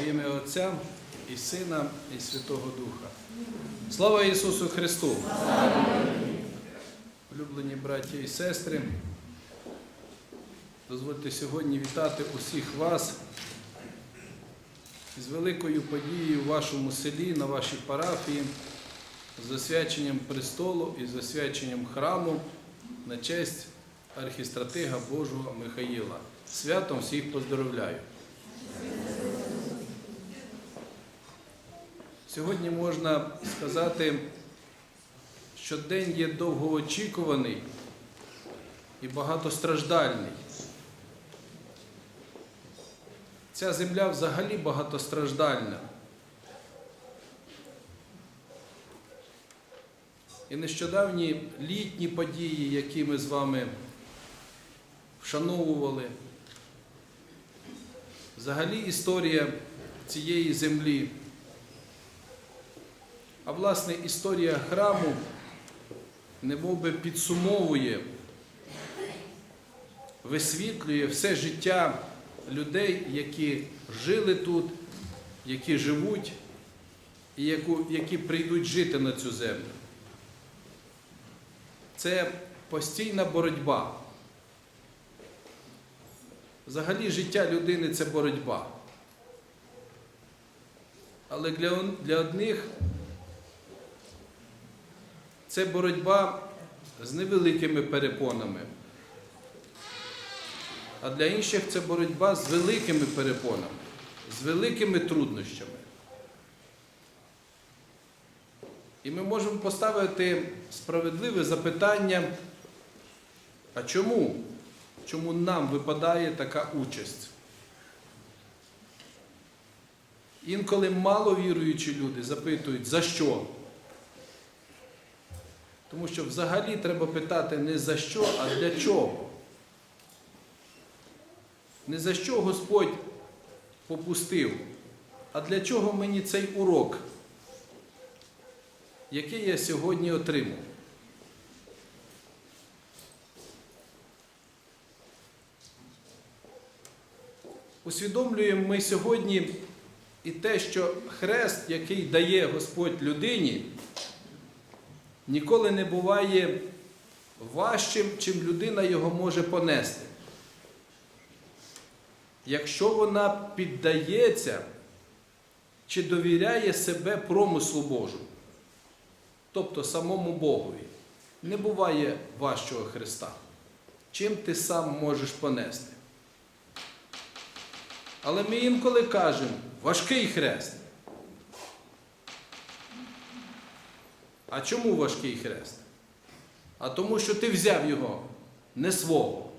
Во ім'я Отця і Сина, і Святого Духа. Слава Ісусу Христу! Улюблені браті і сестри, дозвольте сьогодні вітати усіх вас з великою подією в вашому селі, на вашій парафії, з освяченням престолу і з освяченням храму на честь архістратига Божого Михаїла. Святом всіх поздоровляю. Сьогодні можна сказати, що день є довгоочікуваний і багатостраждальний. Ця земля взагалі багатостраждальна. І нещодавні літні події, які ми з вами вшановували, взагалі історія цієї землі. А власне історія храму немов би підсумовує, висвітлює все життя людей, які жили тут, які живуть і які прийдуть жити на цю землю. Це постійна боротьба. Взагалі життя людини це боротьба. Але для, для одних це боротьба з невеликими перепонами. А для інших це боротьба з великими перепонами, з великими труднощами. І ми можемо поставити справедливе запитання, а чому? Чому нам випадає така участь? Інколи маловіруючі люди запитують, за що? Тому що взагалі треба питати не за що, а для чого. Не за що Господь попустив, а для чого мені цей урок, який я сьогодні отримав. Усвідомлюємо ми сьогодні і те, що хрест, який дає Господь людині, ніколи не буває важчим, чим людина його може понести. Якщо вона піддається чи довіряє себе промислу Божу, тобто самому Богові, не буває важчого Христа. Чим ти сам можеш понести? Але ми інколи кажемо, важкий хрест. А чому важкий хрест? А тому, що ти взяв його не свого.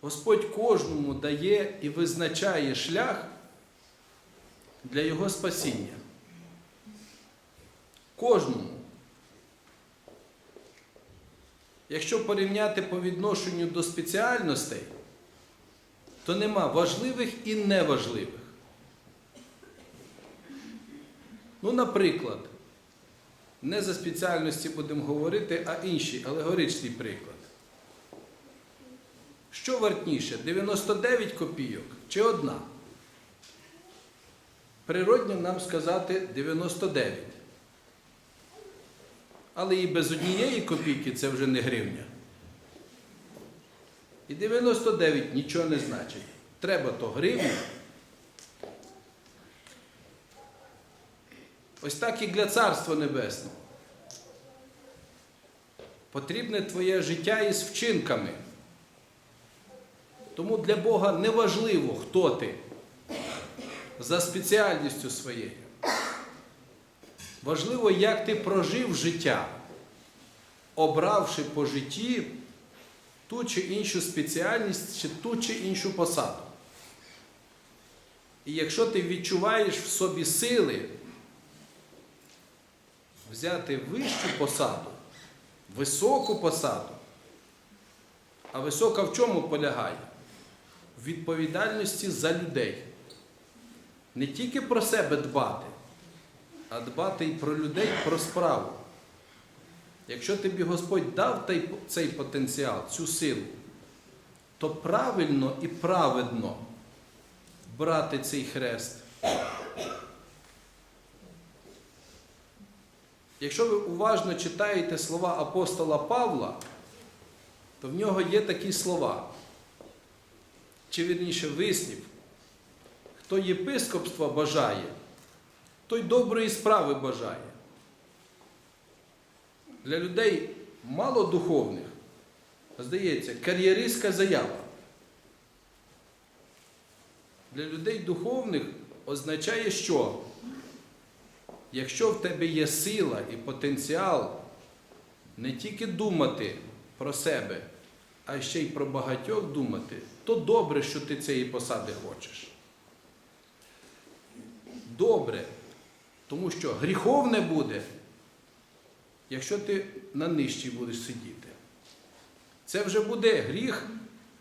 Господь кожному дає і визначає шлях для його спасіння. Кожному. Якщо порівняти по відношенню до спеціальностей, то нема важливих і неважливих. Ну, наприклад, не за спеціальності будемо говорити, а інший алегоричний приклад. Що вартніше, 99 копійок чи одна? Природньо нам сказати 99. Але і без однієї копійки це вже не гривня. І 99 нічого не значить. Треба то гривня. Ось так і для Царства Небесного. Потрібне твоє життя із вчинками. Тому для Бога не важливо, хто ти за спеціальністю своєю. Важливо, як ти прожив життя, обравши по житті ту чи іншу спеціальність, чи ту чи іншу посаду. І якщо ти відчуваєш в собі сили взяти вищу посаду, високу посаду, а висока в чому полягає? В відповідальності за людей. Не тільки про себе дбати, а дбати і про людей, про справу. Якщо тобі Господь дав цей потенціал, цю силу, то правильно і праведно брати цей хрест. Якщо ви уважно читаєте слова апостола Павла, то в нього є такі слова, чи вірніше вислів, хто єпископства бажає, той доброї справи бажає. Для людей малодуховних, здається, кар'єристська заява. Для людей духовних означає, що якщо в тебе є сила і потенціал не тільки думати про себе, а ще й про багатьох думати, то добре, що ти цієї посади хочеш. Добре, тому що гріховне буде, якщо ти на нижчій будеш сидіти. Це вже буде гріх,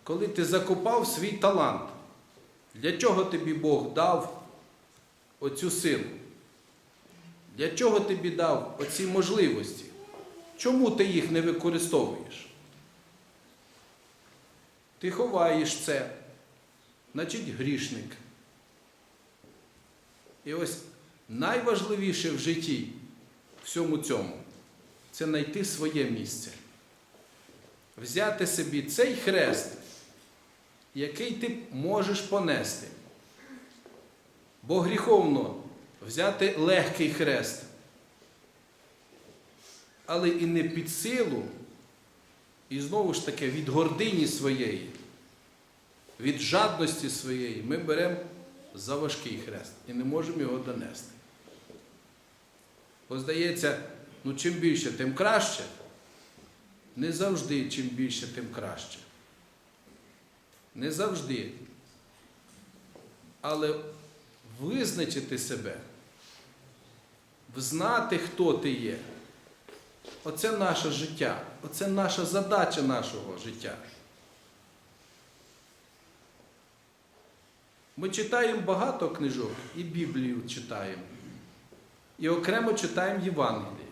коли ти закопав свій талант. Для чого тобі Бог дав оцю силу? Для чого тобі дав оці можливості? Чому ти їх не використовуєш? Ти ховаєш це, значить грішник. І ось найважливіше в житті, всьому цьому, це знайти своє місце. Взяти собі цей хрест, який ти можеш понести. Бо гріховно взяти легкий хрест, але і не під силу, і знову ж таки від гордині своєї, від жадності своєї ми беремо за важкий хрест і не можемо його донести. Бо здається, ну чим більше, тим краще. Не завжди чим більше, тим краще. Не завжди. Але визначити себе, взнати, хто ти є. Оце наше життя, оце наша задача нашого життя. Ми читаємо багато книжок, і Біблію читаємо, і окремо читаємо Євангеліє.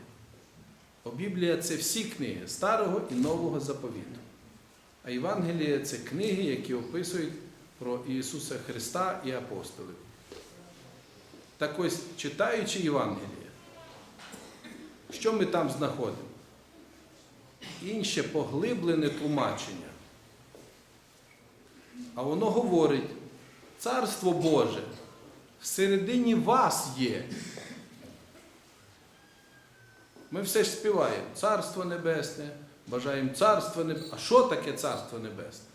Бо Біблія це всі книги Старого і Нового заповіту. А Євангеліє це книги, які описують про Ісуса Христа і апостолів. Так ось, читаючи Євангеліє, що ми там знаходимо? Інше поглиблене тлумачення. А воно говорить, Царство Боже всередині вас є. Ми все ж співаємо Царство Небесне, бажаємо Царство Небесне. А що таке Царство Небесне?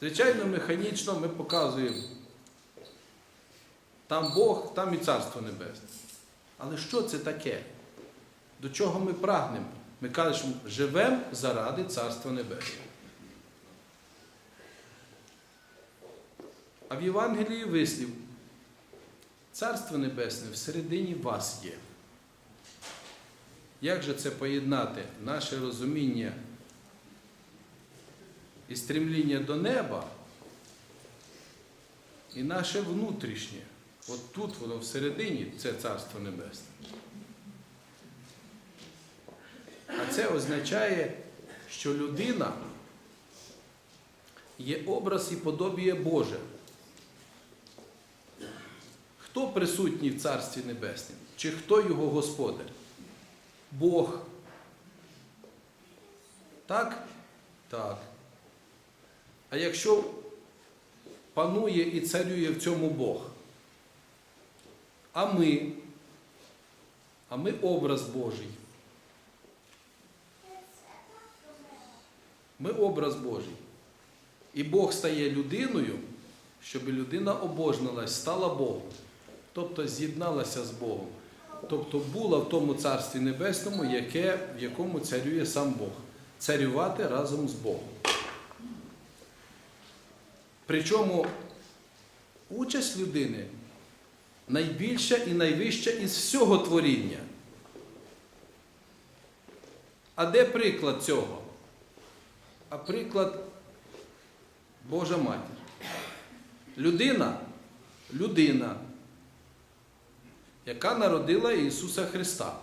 Звичайно, механічно ми показуємо. Там Бог, там і Царство Небесне. Але що це таке? До чого ми прагнемо? Ми кажемо, живемо заради Царства Небесного. А в Євангелії вислів, Царство Небесне всередині вас є. Як же це поєднати наше розуміння і стремління до неба і наше внутрішнє? От тут воно всередині це Царство Небесне. А це означає, що людина є образ і подобіє Боже. Хто присутній в Царстві Небесному? Чи хто його господар? Бог. Так? Так. А якщо панує і царює в цьому Бог, а ми, а ми образ Божий. Ми образ Божий. І Бог стає людиною, щоб людина обожнилась, стала Богом. Тобто з'єдналася з Богом. Тобто була в тому Царстві Небесному, яке, в якому царює сам Бог. Царювати разом з Богом. Причому участь людини найбільша і найвища із всього творіння. А де приклад цього? А приклад Божа Матір. Людина, людина, яка народила Ісуса Христа.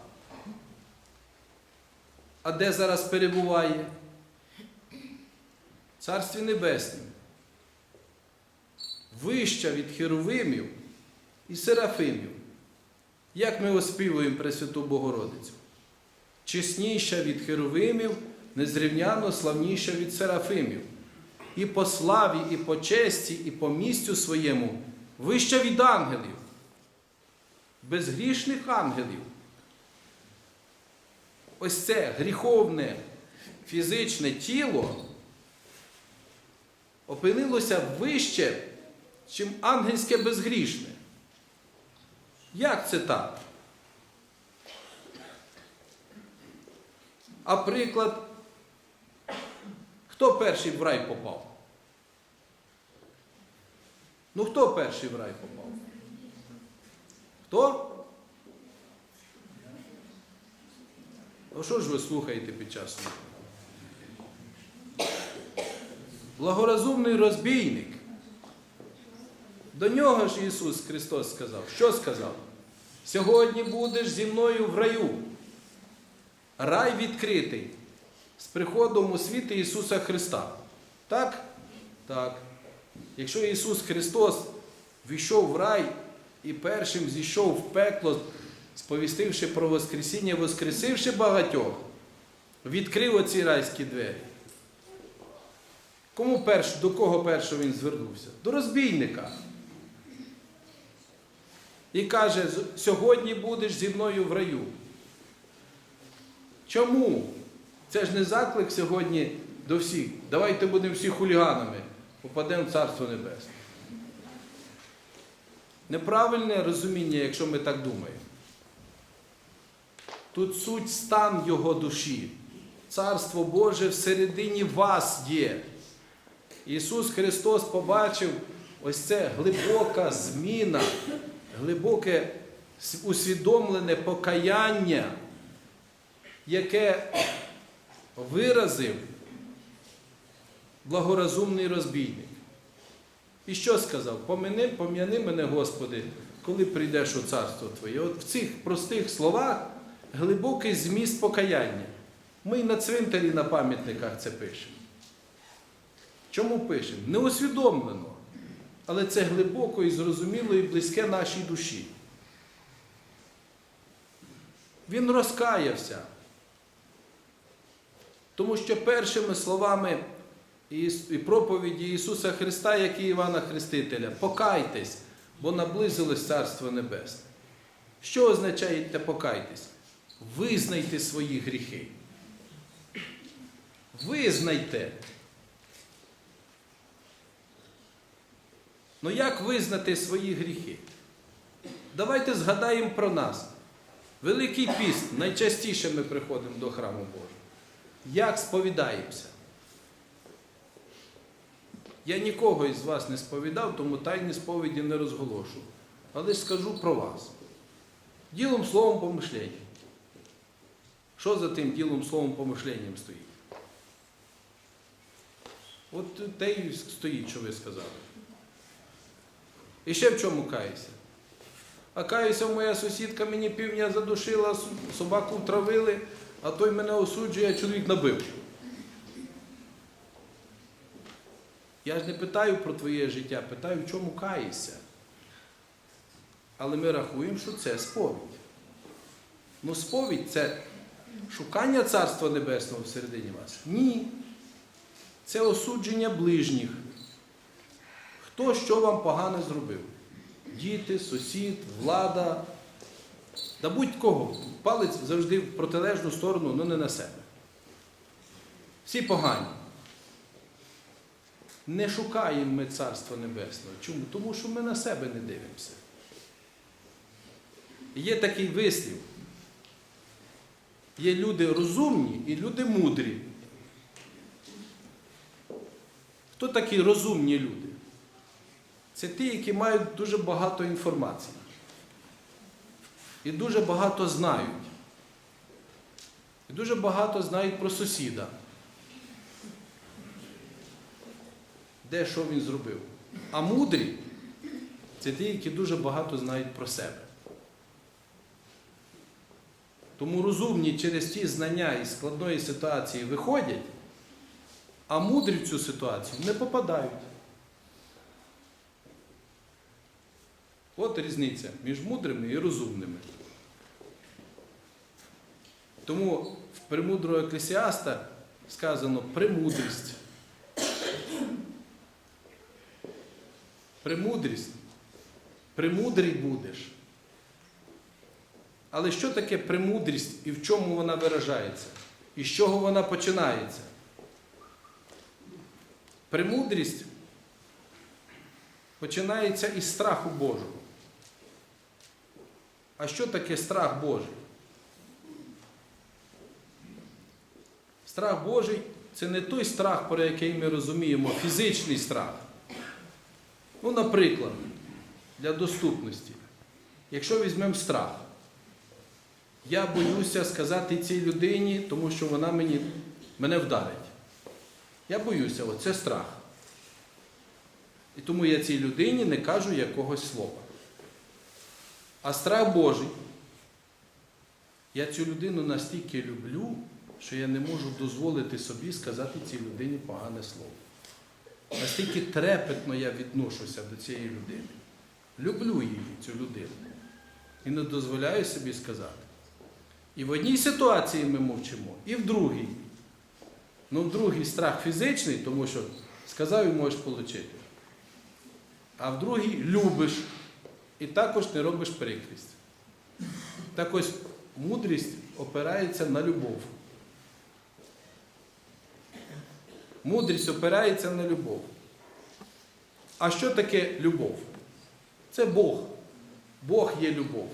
А де зараз перебуває? Царстві Небеснім, вища від Херовимів і Серафимів. Як ми оспівуємо Пресвяту Богородицю? Чесніша від Херовимів, незрівняно славніша від Серафимів. І по славі, і по честі, і по місцю своєму вища від ангелів, безгрішних ангелів. Ось це гріховне фізичне тіло опинилося вище, чим ангельське безгрішне. Як це так? А приклад, хто перший в рай попав? Ну хто перший в рай попав? Хто? Ну що ж ви слухаєте під час слухання? Благорозумний розбійник. До нього ж Ісус Христос сказав. Що сказав? Сьогодні будеш зі мною в раю. Рай відкритий з приходом у світ Ісуса Христа. Так? Так. Якщо Ісус Христос війшов в рай і першим зійшов в пекло, сповістивши про Воскресіння, воскресивши багатьох, відкрив оці райські двері. Кому перш, до кого першого він звернувся? До розбійника. І каже, сьогодні будеш зі мною в раю. Чому? Це ж не заклик сьогодні до всіх. Давайте будемо всі хуліганами, попадемо в Царство Небесне. Неправильне розуміння, якщо ми так думаємо. Тут суть стан його душі. Царство Боже всередині вас є. Ісус Христос побачив ось це глибока зміна, глибоке усвідомлене покаяння, яке виразив благорозумний розбійник. І що сказав? Помяни, пом'яни мене, Господи, коли прийдеш у царство Твоє. От в цих простих словах глибокий зміст покаяння. Ми й на цвинтарі на пам'ятниках це пишемо. Чому пишемо? Неусвідомлено. Але це глибоко і зрозуміло і близьке нашій душі. Він розкаявся. Тому що першими словами і проповіді Ісуса Христа, як і Івана Хрестителя, покайтесь, бо наблизилось Царство Небесне. Що означає те покайтесь? Визнайте свої гріхи. Визнайте. Ну як визнати свої гріхи? Давайте згадаємо про нас. Великий піст, найчастіше ми приходимо до храму Божого. Як сповідаємося? Я нікого із вас не сповідав, тому тайні сповіді не розголошу. Але ж скажу про вас. Ділом словом помишленням. Що за тим ділом словом помишленням стоїть? От те й стоїть, що ви сказали. І ще в чому каюся? А каюся, моя сусідка мені півня задушила, собаку втравили, а той мене осуджує, а чоловік набив. Я ж не питаю про твоє життя, питаю, в чому каєшся. Але ми рахуємо, що це сповідь. Ну, сповідь це шукання Царства Небесного всередині вас? Ні. Це осудження ближніх. Хто що вам погане зробив? Діти, сусід, влада. Да будь-кого. Палець завжди в протилежну сторону, ну не на себе. Всі погані. Не шукаємо ми Царства Небесного. Чому? Тому що ми на себе не дивимося. Є такий вислів. Є люди розумні і люди мудрі. Хто такі розумні люди? Це ті, які мають дуже багато інформації. І дуже багато знають. І дуже багато знають про сусіда. Де що він зробив. А мудрі це ті, які дуже багато знають про себе. Тому розумні через ті знання із складної ситуації виходять А мудрі в цю ситуацію не попадають. От різниця між мудрими і розумними. Тому в премудрого еклесіаста сказано премудрість. Премудрість. Премудрий будеш. Але що таке премудрість і в чому вона виражається? І з чого вона починається? Премудрість починається із страху Божого. А що таке страх Божий? Страх Божий це не той страх, про який ми розуміємо, фізичний страх. Ну, наприклад, для доступності. Якщо візьмемо страх, я боюся сказати цій людині, тому що вона мені, мене вдарить. Я боюся, оце страх. І тому я цій людині не кажу якогось слова. А страх Божий, я цю людину настільки люблю, що я не можу дозволити собі сказати цій людині погане слово. Настільки трепетно я відношуся до цієї людини. Люблю її, цю людину. І не дозволяю собі сказати. І в одній ситуації ми мовчимо, і в другій. Ну, в другій страх фізичний, тому що сказав і можеш отримати. А в другій любиш і також не робиш прикрість. Так ось мудрість опирається на любов. Мудрість опирається на любов. А що таке любов? Це Бог. Бог є любов.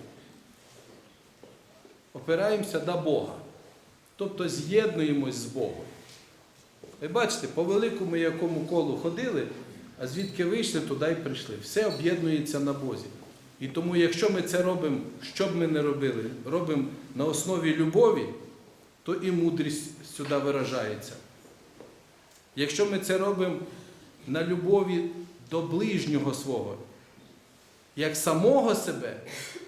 Опираємося до Бога. Тобто з'єднуємось з Богом. Ви бачите, по великому якому колу ходили, а звідки вийшли, туди й прийшли. Все об'єднується на Бозі. І тому, якщо ми це робимо, що б ми не робили, робимо на основі любові, то і мудрість сюди виражається. Якщо ми це робимо на любові до ближнього свого, як самого себе,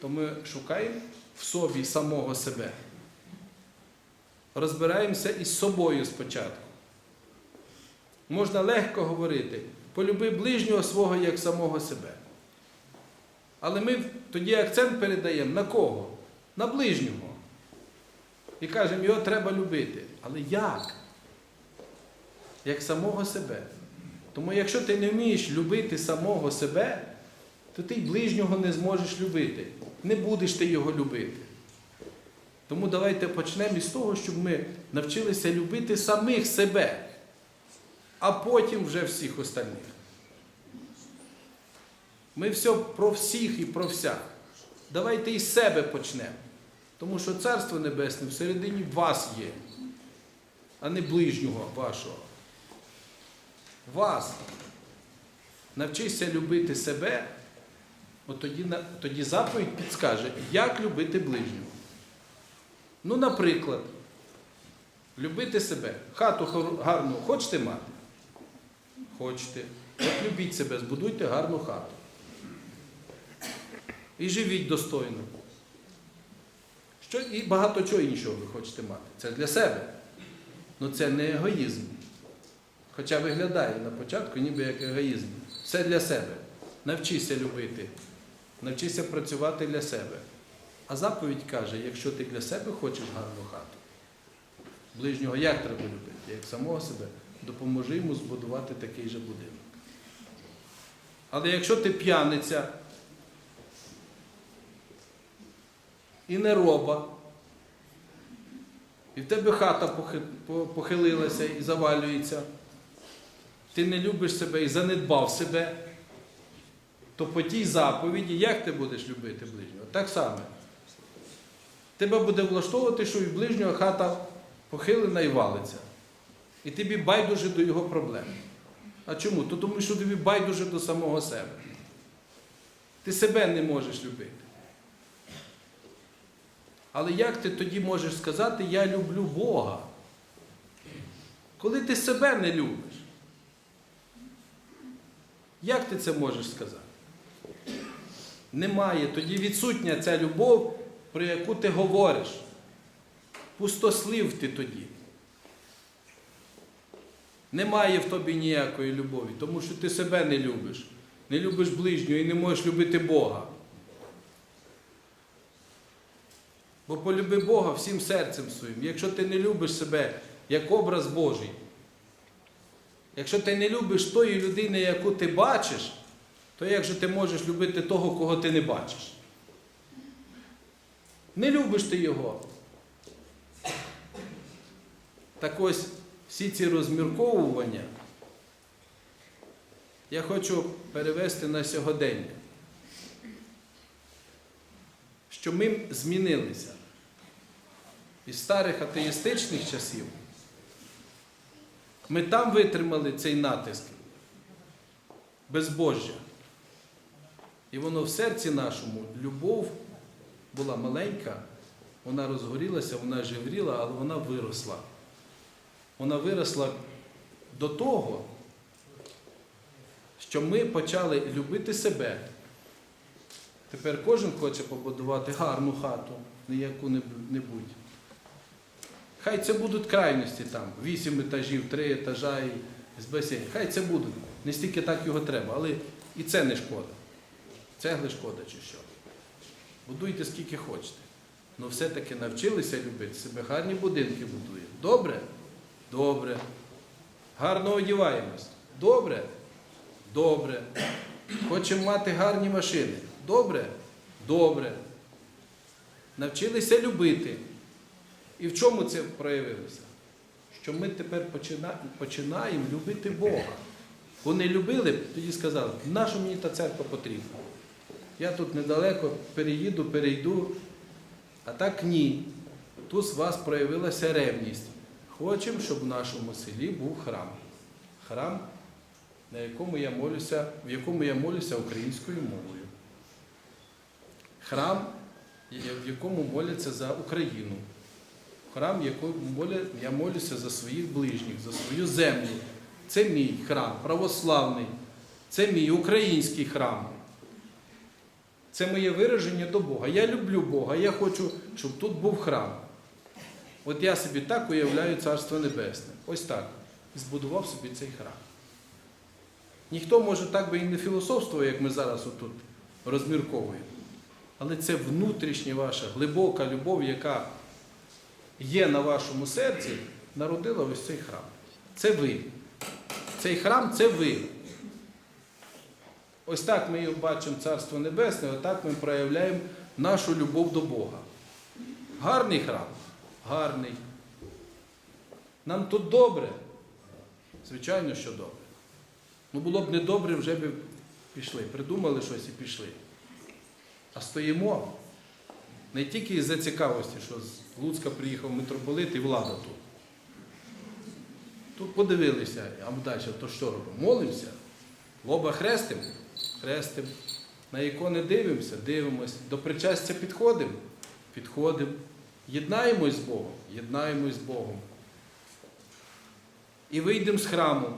то ми шукаємо в собі самого себе. Розбираємося із собою спочатку. Можна легко говорити, полюби ближнього свого як самого себе. Але ми тоді акцент передаємо на кого? На ближнього. І кажемо, його треба любити. Але як? Як самого себе. Тому якщо ти не вмієш любити самого себе, то ти й ближнього не зможеш любити. Не будеш ти його любити. Тому давайте почнемо із того, щоб ми навчилися любити самих себе, а потім вже всіх остальних. Ми все про всіх і про всяк. Давайте із себе почнемо. Тому що Царство Небесне всередині вас є, а не ближнього вашого. Вас. Навчися любити себе, от тоді, тоді заповідь підскаже, як любити ближнього. Ну, наприклад, любити себе. Хату гарну хочете мати? Хочете. От любіть себе, збудуйте гарну хату. І живіть достойно. Що, і багато чого іншого ви хочете мати. Це для себе. Ну це не егоїзм. Хоча виглядає на початку ніби як егоїзм. Все для себе. Навчися любити, навчися працювати для себе. А заповідь каже, якщо ти для себе хочеш гарну хату, ближнього як треба любити? Як самого себе, допоможи йому збудувати такий же будинок. Але якщо ти п'яниця і нероба, і в тебе хата похилилася і завалюється, ти не любиш себе і занедбав себе, то по тій заповіді, як ти будеш любити ближнього? Так само. Тебе буде влаштовувати, що і ближнього хата похилена і валиться. І тобі байдуже до його проблем. А чому? То тому, що тобі байдуже до самого себе. Ти себе не можеш любити. Але як ти тоді можеш сказати, я люблю Бога? Коли ти себе не любиш? Як ти це можеш сказати? Немає. Тоді відсутня ця любов, про яку ти говориш. Пустослів ти тоді. Немає в тобі ніякої любові, тому що ти себе не любиш, не любиш ближнього і не можеш любити Бога. Бо полюби Бога всім серцем своїм. Якщо ти не любиш себе як образ Божий, якщо ти не любиш тої людини, яку ти бачиш, то як же ти можеш любити того, кого ти не бачиш? Не любиш ти його. Так ось всі ці розмірковування я хочу перевести на сьогодення. Що ми змінилися із старих атеїстичних часів. Ми там витримали цей натиск безбожжя. І воно в серці нашому, любов була маленька, вона розгорілася, вона живріла, але вона виросла. Вона виросла до того, що ми почали любити себе. Тепер кожен хоче побудувати гарну хату, не яку-небудь. Хай це будуть крайності там, вісім етажів, три етажа і з басейн. Хай це будуть. Не стільки так його треба, але і це не шкода. Цегли шкода чи що. Будуйте скільки хочете. Ну все-таки навчилися любити себе, гарні будинки будуємо. Добре? Добре. Гарно одіваємось. Добре? Добре. Хочемо мати гарні машини. Добре? Добре. Навчилися любити. І в чому це проявилося? Що ми тепер починаємо любити Бога. Вони любили, тоді сказали, нащо мені та церква потрібна? Я тут недалеко переїду, перейду. А так ні. Тут з вас проявилася ревність. Хочемо, щоб в нашому селі був храм. Храм, на якому я молюся, в якому я молюся українською мовою. Храм, в якому моляться за Україну. Храм, якому моля- я молюся за своїх ближніх, за свою землю. Це мій храм православний, це мій український храм. Це моє вираження до Бога. Я люблю Бога, я хочу, щоб тут був храм. От я собі так уявляю Царство Небесне. Ось так. І збудував собі цей храм. Ніхто може так би і не філософствував, як ми зараз отут розмірковуємо. Але це внутрішня ваша глибока любов, яка є на вашому серці, народила ось цей храм. Це ви. Цей храм це ви. Ось так ми бачимо Царство Небесне, отак ми проявляємо нашу любов до Бога. Гарний храм? Гарний. Нам тут добре? Звичайно, що добре. Ну було б недобре, вже б пішли. Придумали щось і пішли. А стоїмо не тільки із-за цікавості, що з Луцька приїхав митрополит і влада тут. Тут подивилися, а далі, то що робимо? Молимося, лоба хрестим, хрестим. На ікони дивимося, дивимося. До причастя підходимо, підходимо. Єднаємось з Богом, єднаємось з Богом. І вийдемо з храму.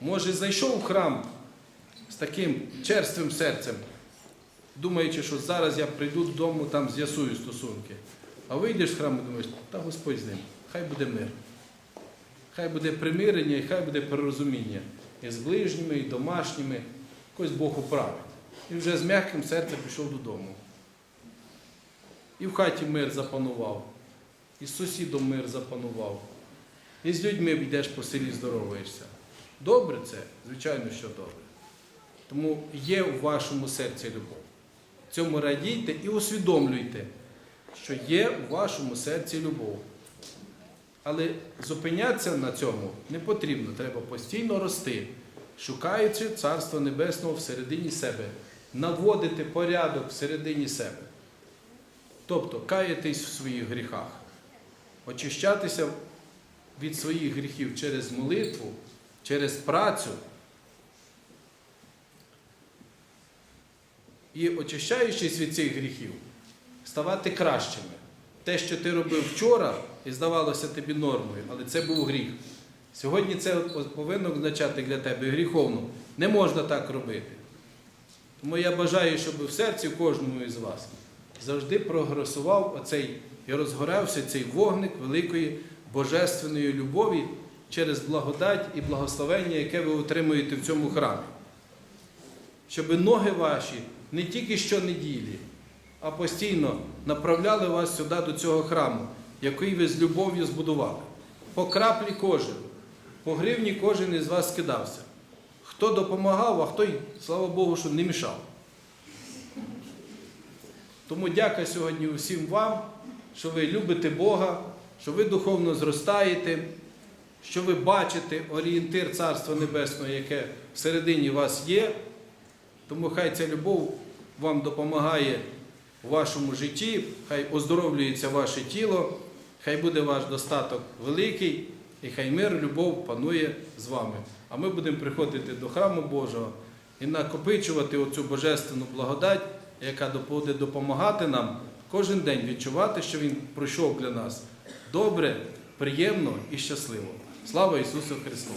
Може, зайшов в храм з таким черствим серцем, думаючи, що зараз я прийду додому, там з'ясую стосунки. А вийдеш з храму думаєш, та Господь з ним, хай буде мир. Хай буде примирення і хай буде порозуміння і з ближніми, і домашніми. Якось Бог управить. І вже з м'яким серцем пішов додому. І в хаті мир запанував, і з сусідом мир запанував, і з людьми йдеш по селі, здороваєшся. Добре це? Звичайно, що добре. Тому є у вашому серці любов. Цьому радійте і усвідомлюйте, що є у вашому серці любов. Але зупинятися на цьому не потрібно, треба постійно рости, шукаючи Царство Небесного всередині себе, наводити порядок всередині себе. Тобто каятись в своїх гріхах, очищатися від своїх гріхів через молитву, через працю. І очищаючись від цих гріхів, ставати кращими. Те, що ти робив вчора, і здавалося тобі нормою, але це був гріх. Сьогодні це повинно означати для тебе гріховно. Не можна так робити. Тому я бажаю, щоб в серці кожному із вас завжди прогресував оцей і розгорався цей вогник великої божественної любові, через благодать і благословення, яке ви отримуєте в цьому храмі. Щоб ноги ваші не тільки щонеділі, а постійно направляли вас сюди до цього храму, який ви з любов'ю збудували. По краплі кожен, по гривні кожен із вас скидався. Хто допомагав, а хто, й, слава Богу, що не мішав. Тому дяка сьогодні усім вам, що ви любите Бога, що ви духовно зростаєте, що ви бачите орієнтир Царства Небесного, яке всередині вас є. Тому хай ця любов вам допомагає у вашому житті, хай оздоровлюється ваше тіло, хай буде ваш достаток великий, і хай мир, любов панує з вами. А ми будемо приходити до храму Божого і накопичувати оцю божественну благодать, яка буде допомагати нам кожен день відчувати, що Він пройшов для нас добре, приємно і щасливо. Слава Ісусу Христу!